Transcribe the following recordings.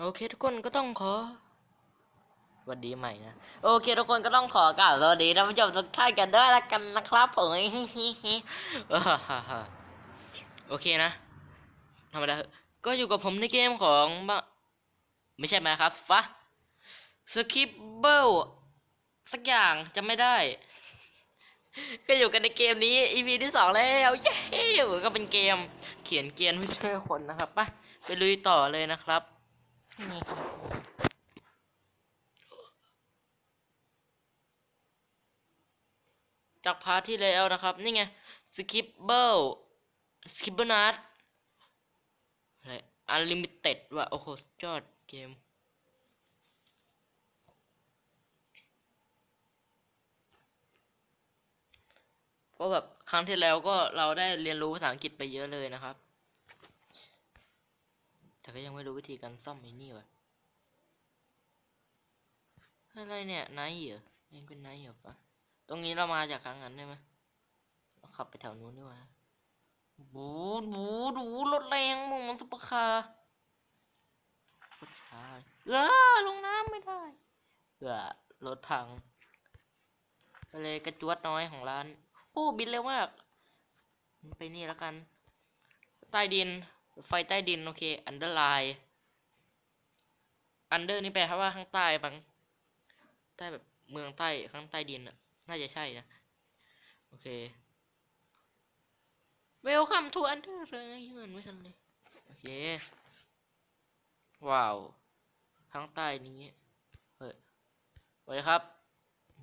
โอเคทุกคนก็ต้องขอสวัสดีใหม่นะ โอเคทุกคนก็ต้องขอกล่าวสวัสดีท่านผู้ชมทุกท่านกันด้วยละกันนะครับผมโอเคนะธรรมดาก็อยู่กับผมในเกมของบ้าไม่ใช่ไหมครับฟะสคิปเบิลสักอย่างจะไม่ได้ ก็อยู่กันในเกมนี้ EP ที่สองแล้วเย้ก็เป็นเกม เขียนเกียนไม่ช่วยคนนะครับไปไปลุยต่อเลยนะครับ นี่ครับจากพาร์ทที่แล้วนะครับ นี่ไงสคิปเบิลสคิปเบิลนัทอะไรอันลิมิเต็ดว่ะ โอ้โหสุดยอดเกมเพราะแบบครั้งที่แล้วก็เราได้เรียนรู้ภาษาอังกฤษไปเยอะเลยนะครับ แต่ก็ยังไม่รู้วิธีการซ่อมไอ้นี่วะอะไรเนี่ยไนท์เหรอยังเป็นไนท์เหรอปะตรงนี้เรามาจากครั้งนั้นใช่ไหมเราขับไปแถวนู้นดีกว่าบูดบูดบูดรถแรงมึงมันซุปเปอร์คาร์โคตรช้าเออลงน้ำไม่ได้เออรถพังไปเลยกระจวดน้อยของร้าน โอ้บินเร็วมาก ไปนี่แล้วกัน ใต้ดิน ไฟใต้ดิน โอเค อันเดอร์ไลน์ อันเดอร์นี่แปลว่าข้างใต้บังใต้แบบเมืองใต้ข้างใต้ดินอะน่าจะใช่นะ โอเค Welcome to Under เลยเงินไม่ทันเลย โอเค ว้าว ข้างใต้นี้เฮ้ยสวัสดีครับ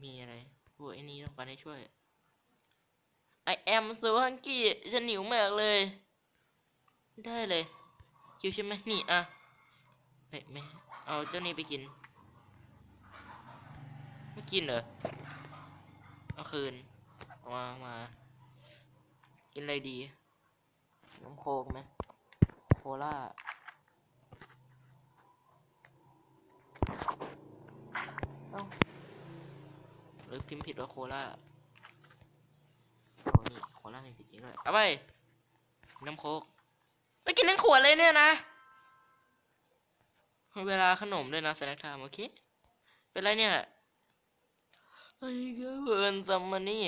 มีอะไรพวกไอ้นี้ต้องการให้ช่วย I am so hungry ฉันหิวมากเลย ได้เลย คิวใช่ไหมนี่อะไม่ไม่เอาเจ้านี้ไปกิน ไม่กินเหรอเอาคืนเอามามา กินอะไรดีน้ำโคกไหมโคล่าเอ้าหรือพิมพ์ผิดว่าโคล่าโอ้นี่โคล่าไม่ผิดจริงด้วยเอาไปน้ำโคก ทั้งขวดเลยเนี่ยนะเวลาขนมด้วยนะสแน็คไทม์โอเค เป็นไรเนี่ยไอ้เพื่อนซัมมานี่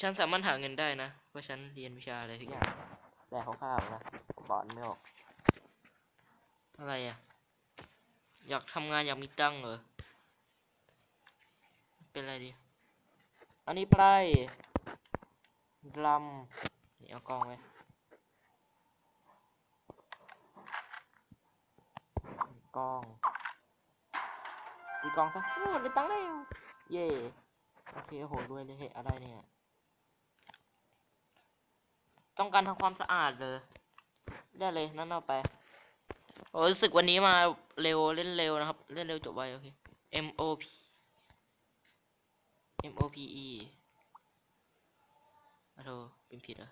ฉันสามารถหาเงินได้นะ เพราะฉันเรียนวิชาอะไรทุกอย่างแต่เขาข้าวนะบอนไม่ออก อะไรอะ อยากทำงานอยากมีตังค์เหรอ เป็นอะไรดี อันนี้ไปดรัมนี่เอากองไว้ กล้องอีกกล้องซะโอ้ได้ตังค์แล้ว เย่โอเคโหด้วยเลยเฮ้อะไรเนี่ย ต้องการทำความสะอาดเลย ได้เลย นั่นเอาไปโอ้รู้สึกวันนี้มาเร็วเล่นเร็วนะครับ เล่นเร็วจบไวโอเค M O P M O P E อะโธเป็นผิดเหรอ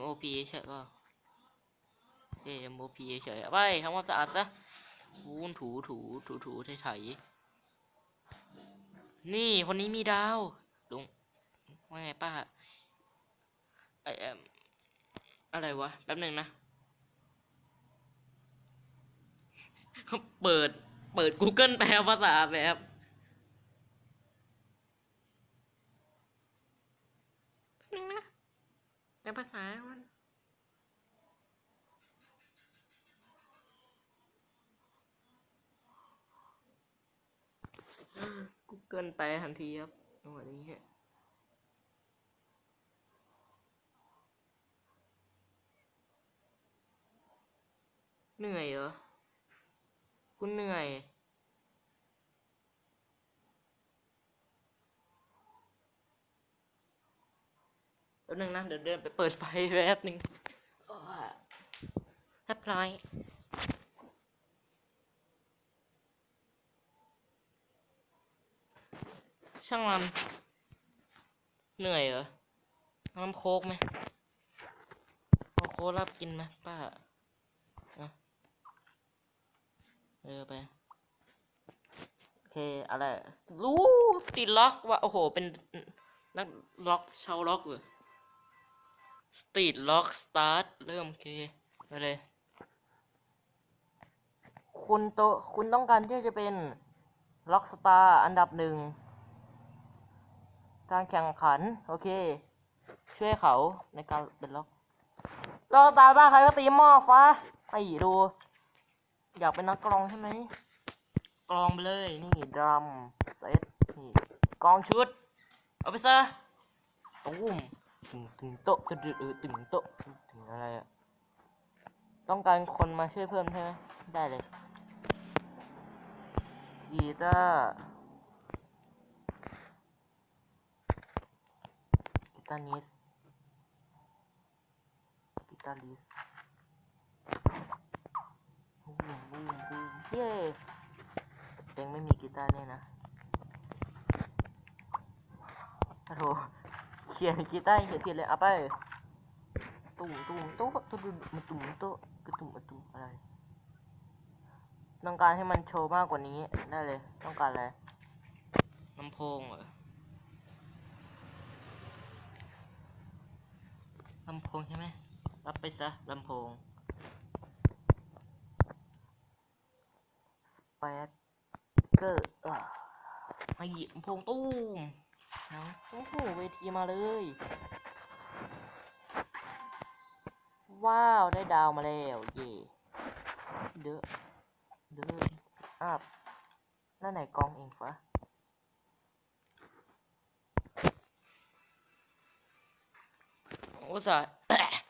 M O P ใช่ป่ะเอ M O P เฉยๆเอาไปทำความสะอาดซะ วูนถูถูถูถูไถไถนี่คนนี้มีดาวลุงว่าไงป้าไอเอมอะไรวะ แป๊บหนึ่งนะ เปิด เปิด Google แปลภาษาแบบแป๊บหนึงนะแปลภาษามัน Google แปทันทีครับจังหวะนี้ฮะเหนื่อยเหรอคุณเหนื่อยแป๊บนึงนะเดี๋ยวเดินไปเปิดไฟแป๊บนึงโอ้ยเรียบร้อย ช่างมัน เหนื่อยเหรอน้ำโคกไหมเอาโคกรับกินไหมป้าเออไปโอเคอะไรรู้สตีล็อกว่ะโอ้โห เป็นนักล็อกชาวล็อกเหรอสตีล็อกสตาร์ทเริ่มโอเคไปเลย คุณโตคุณต้องการที่จะเป็นล็อกสตาร์อันดับหนึ่ง การแข่งขัน โอเค ช่วยเขาในการเป็นล็อกล็อกตาบ้างใครก็ตีหม้อฟ้าไอ้ดู อยากเป็นนักกลองใช่ไหมกลองไปเลยนี่ดรัมเซตนี่กองชุดเอาไปซะตุ้มถึงถึงโต๊ะกระดึ๊ดถึงโต๊ะถึงอะไรอะต้องการคนมาช่วยเพิ่มใช่ไหมได้เลยกีตาร์กี ตาร์นิสกีตาร์ลิสบูมบูมบูมเย้เองไม่มีกีตาร์เนี่ยนะโอ้โหเขียนกีตาร์เขียนผิดเลยเอาไปตุ่มตุ่มโต๊ะตุ่มมาตุ่มโต๊ะกระตุ่มมาตุ่มอะไร ต้องการให้มันโชว์มากกว่านี้ได้เลย ต้องการอะไรลำโพงเหรอ ลำโพงใช่ไหมรับไปซะลำโพงสเปกเกอร์มาหยิบลำโพงตู้มนะโอ้โหเวทีมาเลย ว้าว ได้ดาวมาแล้ว เย่เด้อเด้ออัพนั่นไหนกองเองฟะ อุตส่าห์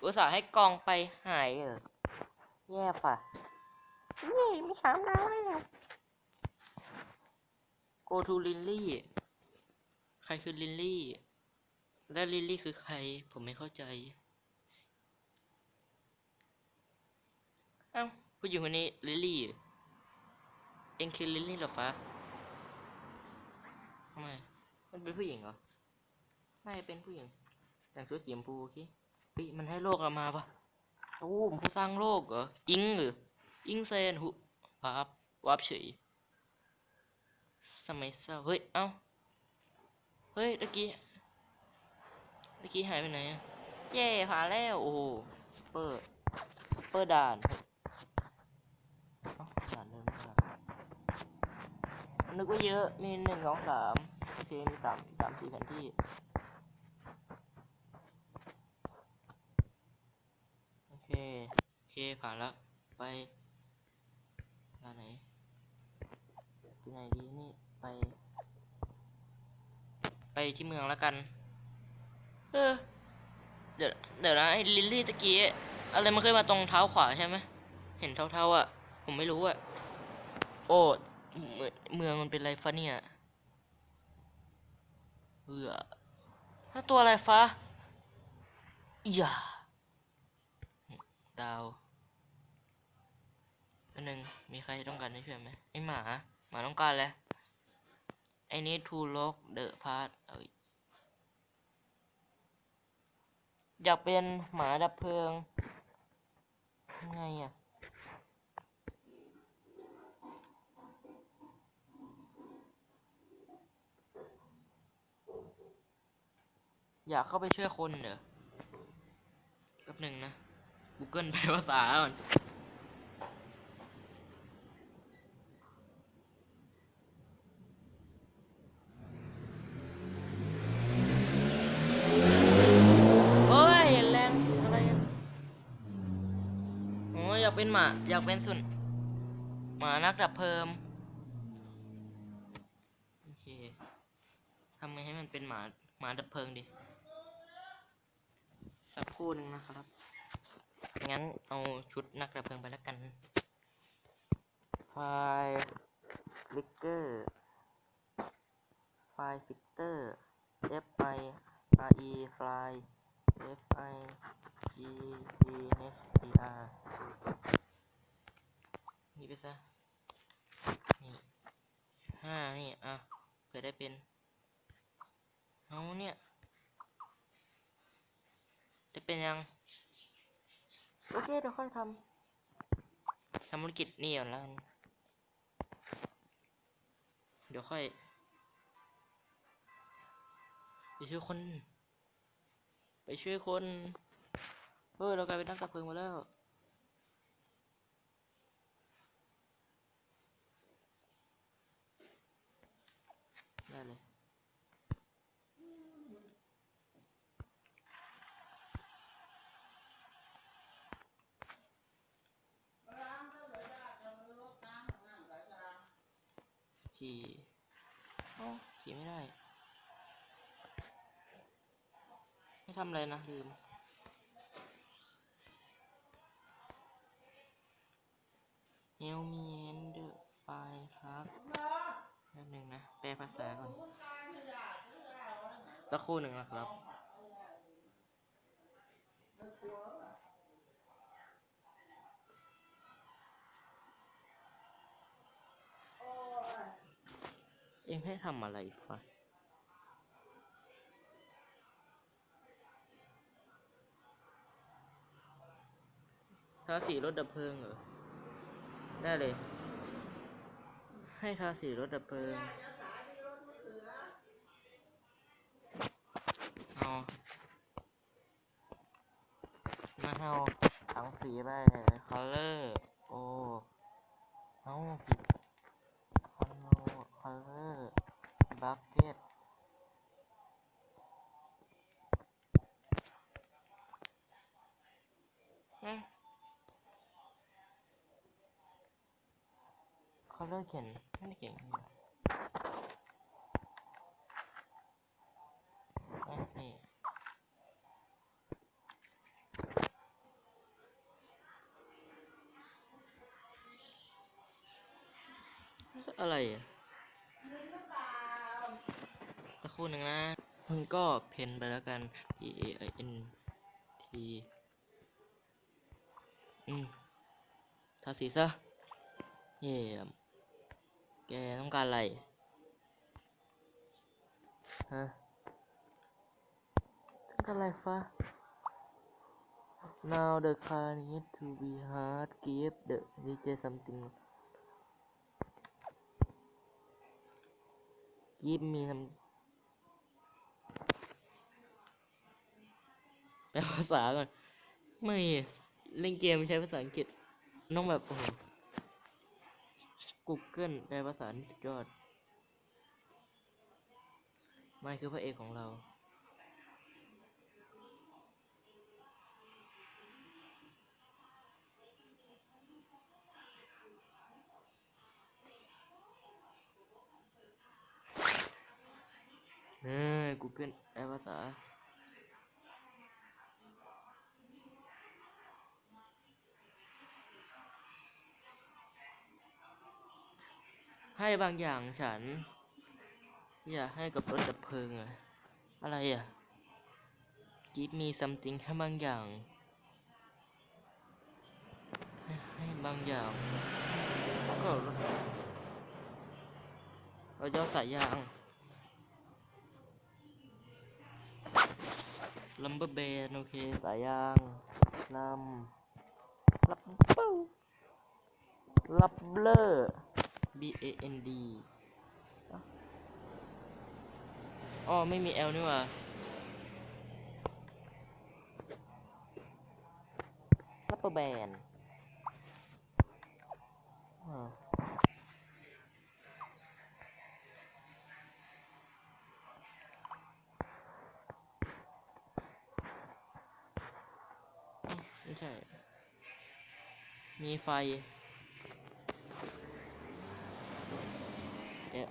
อุตส่าห์ให้กองไปหายเออแย่ฟะเย่ไม่สามดาวแล้ว go to ลินลี่ ใครคือลินลี่ และลินลี่คือใคร ผมไม่เข้าใจ เอ้าผู้หญิงคนนี้ลิลลี่เหรอเอ็งคือลิลลี่เหรอฟ้าทำไมมันเป็นผู้หญิงเหรอ ไม่เป็นผู้หญิง แต่งชุดสีชมพูโอเคเฮ้มันให้โลกเรามาปะโอ้ผมผู้สร้างโลกเหรออิงหรืออิงเซนหุพับวับเฉยสมัยเศร้าเฮ้ยเอ้าเฮ้ยตะกี้ตะกี้หายไปไหนอะเย่ผ่าแล้วโอ้เปิดซุปเปอร์ด่านอ้าด่านเดิมครับนึกว่าเยอะมีหนึ่งสองสามโอเคมีสามสามสี่แผนที่ โอเคผ่านแล้วไปทางไหนไปไหนดีนี่ไป ไปที่เมืองแล้วกัน เออ เดี๋ยวเดี๋ยวนะไอ้ลิลลี่ตะกี้อะไรมันเคยมาตรงเท้าขวาใช่ไหมเห็นเท่าๆอะ ผมไม่รู้อะ โอ้เมืองมืองมันเป็นอะไรฟะเนี่ยเอือถ้าตัวอะไรฟ้าอย่า ดาวอันหนึ่งมีใครต้องการให้ช่วยไหมไอหมา หมาต้องการแล้วไอนี้ทูล็อกเดอะพาร์ทอยากเป็นหมาดับเพลิงทำไงอะอยากเข้าไปช่วยคนเหรอแป๊บหนึ่งนะ Google แปลภาษาก่อนเฮ้ยแรงอะไรอะโอ้ยอยากเป็นหมา อยากเป็นสุนหมานักดับเพลิงโอเคทำไงให้มันเป็นหมาหมาดับเพลิงดิสักครู่หนึ่งนะครับ งั้นเอาชุดนักระเพลิงไปแล้วกันไฟลิกเกอร์ไฟฟิลเตอร์ F I R E ไฟล์ F I G E H E R นี่ไปซะ นี่ห้านี่ อะ เผื่อได้เป็น เอาเนี่ย จะเป็นยัง โอเค เดี๋ยวค่อยทำ ทำธุร กิจนี่ก่อนแล้วกันเดี๋ยวค่อยไปช่วยคน ไปช่วยคน เฮ้ย เรากลายเป็นนักดับเพลิงมาแล้ว เลย ขี่เอ้าขี่ไม่ได้ ไม่ทำอะไรนะลืม Help me end the file ครับแป๊บหนึงนะ แปลภาษาก่อนสักครู่หนึ่งนะครับเองให้ทำอะไรฟะาสีรถดับเพลิงเหรอ ได้เลย ให้ทาสีรถดับเพลิงเอามาเอาถังสีไปคัลเลอร์ โอ้ เอาผิดคอนโนคัลเลอร์ คัลเลอร์เขียนไม่ได้เก่งเลยเอ๊ะนี่อะไรอะสักครู่หนึ่งนะมันก็เพนไปแล้วกัน P A I N T อืมทาสีซะเยี่ยม ต้องการอะไรฮะต้องการอะไรฟ้า Now the car needs to be hard give the DJ something give me some แปลภาษาก่อนไม่เล่นเกมใช้ภาษาอังกฤษต้องแบบโอ้โห Google แปลภาษานี่สุดยอดไม่คือพระเอกของเราเออ Google แปลภาษา ให้บางอย่างฉัน อย่าให้กับรถดับเพลิงอะอะไรอะ give me something ให้บางอย่าง ให้ให้บางอย่างก็รถเราจะเอสายยางลัมเบอร์เบนโอเคสายยางลำลับเบิ้ลลับเบลอ B A N D อ๋อไม่มี L นี่ว่าลับเบอร์แบนไม่ใช่ มีไฟ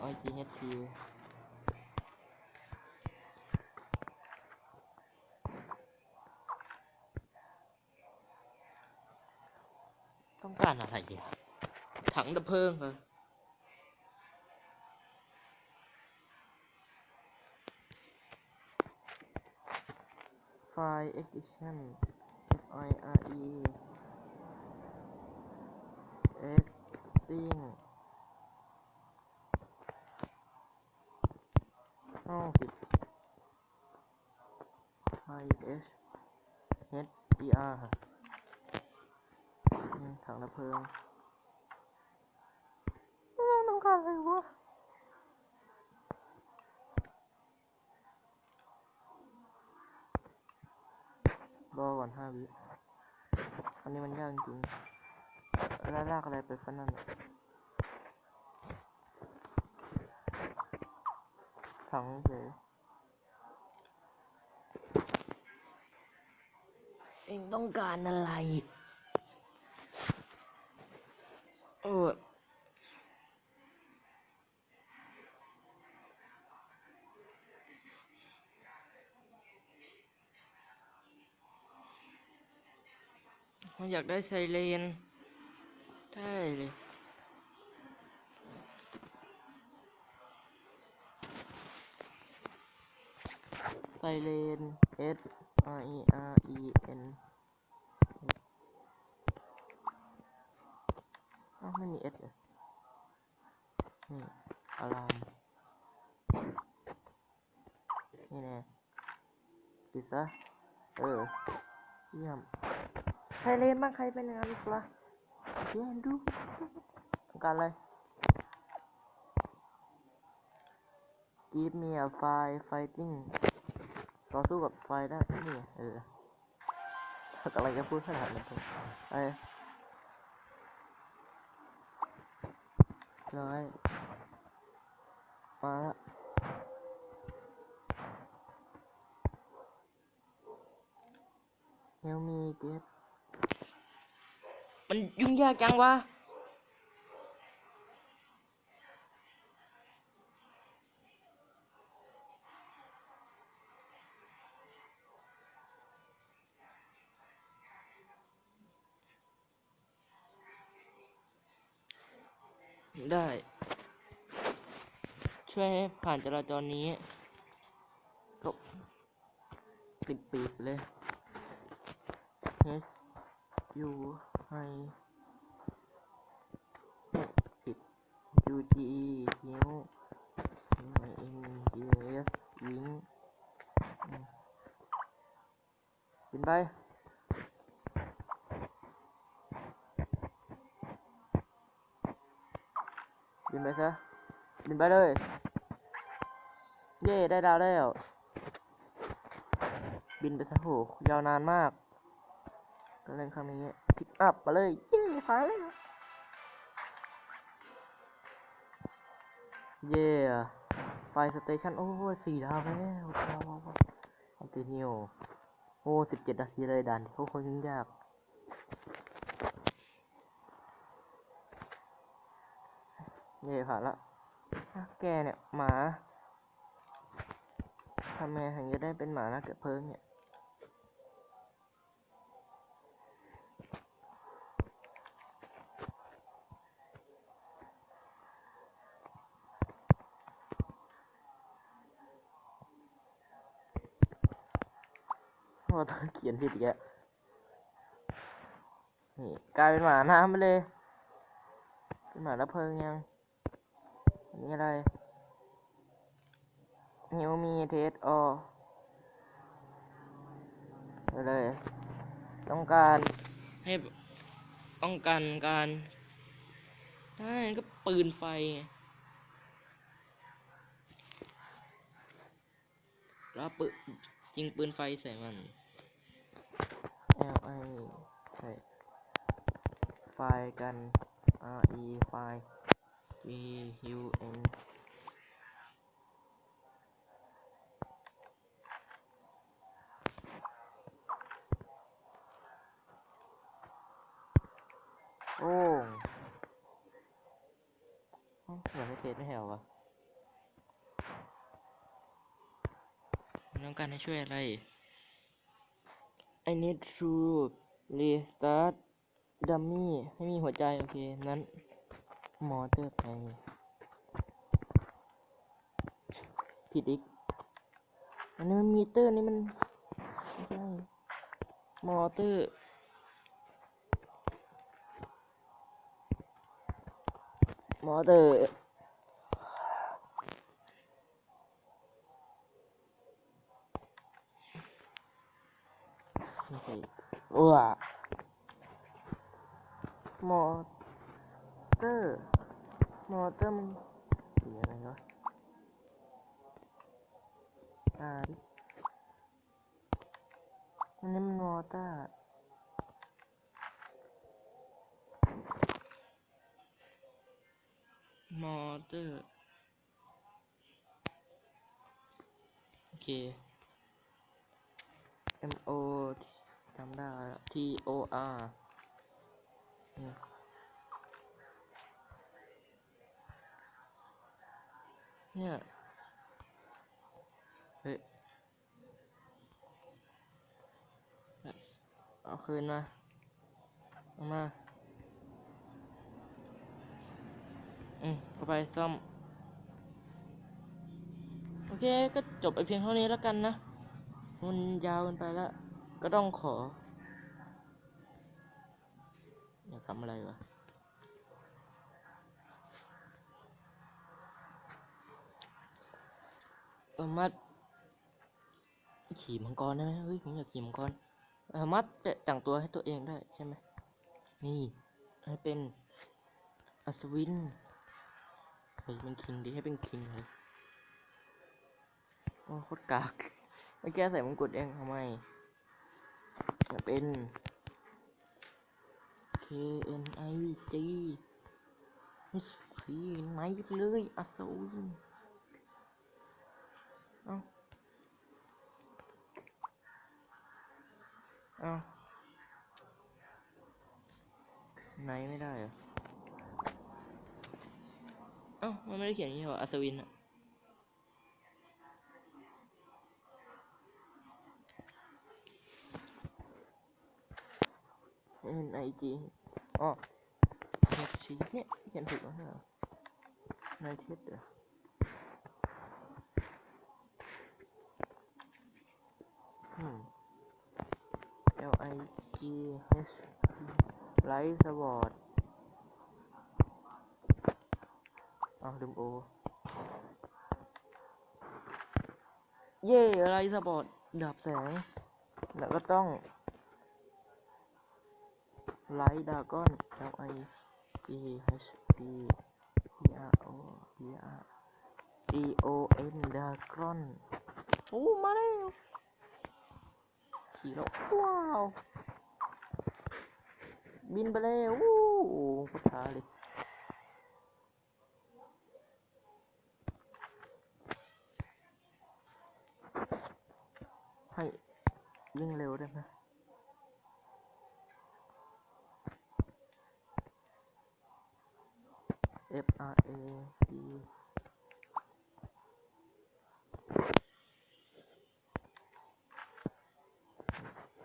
อ้อยจีต้องการอะไรดีถังดับเพลิงเหรอไฟ extraction f i r e acting อ้าวผิด I H E R ถังดับเพลิงเอ้ยต้องการอะไรวะรอก่อนห้าวิอันนี้มันยากจริงแล้วลากอะไรไปฟันนั่นพังเลย เองต้องการอะไรโอ้ยผมอยากได้ไซเรนได้เลยไซเรน S R E R E N อ้าวไม่มี S เลยนี่อาราม นี่แน่ปิดซะ เออ เยี่ยม ใครเล่นบ้างใครเป็นงานอีกละเยี่ยมดูการอะไร Give me a fire fighting ต่อสู้กับไฟได้นี่เออกำลังจะพูดขนาดนั้นไปร้อยมาละเฮลมีเกตมันยุ่งยากจังวะ ได้ ช่วยให้ผ่านจราจรนี้ ก็ปิดปีกเลย H U I ปิด U G E นิ้ว N G S วิงปินไปบินไป ซะบินไปเลย เย่ได้ดาวแล้ว บินไปซะโหยาวนานมากการเล่นครั้งนี้พิกอัพมาเลยเย่หายแล้วเย่ไฟสเตชันโอ้สี่ดาวแล้วว้าวว้าวคอนติเนียโอ้สิบเจ็ดนาทีเลยดันโอ้คนยุ่งยาก เย่ผ่านละแกเนี่ยหมาทำไมถึงจะได้เป็นหมานะเกิดเพลิงเนี่ยว่าต้องเขียนผิดอีกแล้วนี่กลายเป็นหมาน้ำไปเลย เป็นหมาละเพลิงยัง อันนี่อะไรหิวมีเทสออไปเลย ต้องการให้ป้องกันการนั่นก็ปืนไฟไงแล้วปืนยิงปืนไฟใส่มัน L I ใส่ไฟกัน R E ไฟ V U N โอ้งเอ้าอยากให้เทสไม่ให้เหรอวะมันต้องการให้ช่วยอะไร I need to restart dummy ไม่มีหัวใจ โอเค นั้น มอเตอร์ไปผิดอีก อันนี้มันมีเตอร์นี่มันไม่ใช่มอเตอร์มอเตอร์ว้ามอเตอร์ มอเตอร์มันสีอะไรวะอ่านดิอันนี้มันมอเตอร์มอเตอร์เค M O จำได้ละ T O R อื เนี่ยเฮ้ยเอาคืนมาเอามา อืมเอาไปซ่อม โอเค ก็จบไปเพียงเท่านี้แล้วกันนะ มันยาวเกินไปแล้ว ก็ต้องขอ อยากทำอะไรวะ เออมัดขี่มังกรได้ไหมเฮ้ยผมอยากขี่มังกรเออมัดจะแต่งตัวให้ตัวเองได้ใช่ไหมนี่ให้เป็นอัศวินเฮ้ยมันคิงดิให้เป็นคิงเลยโอ้โคตรกากไม่แก้ใส่มงกุฎเองทำไมจะเป็น K N I G เฮ้ยขี่ไหนไปเลยอัศวิน เอ้าเอ้าไหนไม่ได้เหรอเอ้ามันไม่ได้เขียนอย่างนี้เหรออัศวินอะ N I G อ๋อเท็ดชีเนี่ยเขียนถูกแล้วเหรอในเท็ดเหรออืม L I G H T ไลท์สปอร์ตอ้าวลืมโอ เย่ไลท์สปอร์ตดับแสง แล้วก็ต้องไลท์ดากอน L I G H D P R O P R D O N ดากอน โอ้ มาแล้ว ขี่แล้วว้าว บินไปแล้วโอ้โหโคตรช้าเลยให้วิ่งเร็วได้ไหม F R A D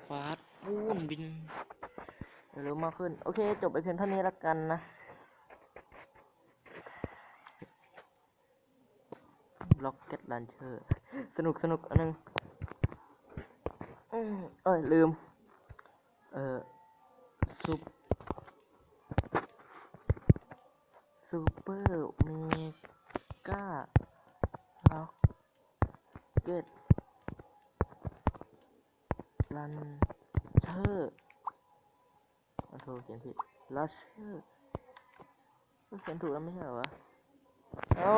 ฟาดฟูนบินเร็วมากขึ้น โอเค จบไปเพียงเท่านี้แล้วกันนะ ล็อกเก็ตลันเชอร์ สนุกสนุกอันนึงอืมเอ้ย ลืม เออซุปซูเปอร์เมกาล็อกเก็ต ลันเชอร์ขอโทษเขียนผิดลัชเชอร์เขียนถูกแล้วไม่ใช่เหรอวะโอ้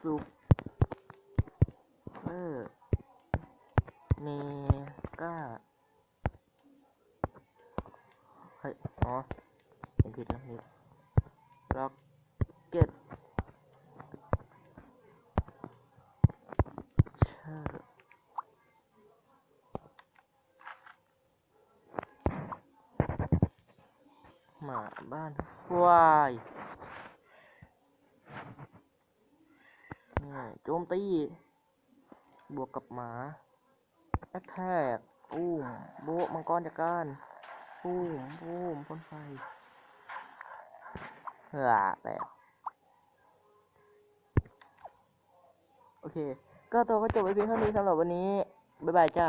ซูเปอร์เมกาเฮ้ย อ๋อเขียนผิดนะนี่ล็อกเก็ตเชอร์หมาบ้านวายเนี่ยโจมตี บว กับหมาแอคแทกอุ้มโบมังกรจากการปูมปูมพ่นไฟเห้อแตกโอเค ก็ตัวก็จบไปเพียงเท่านี้สำหรับวันนี้ บ๊ายบายจ้า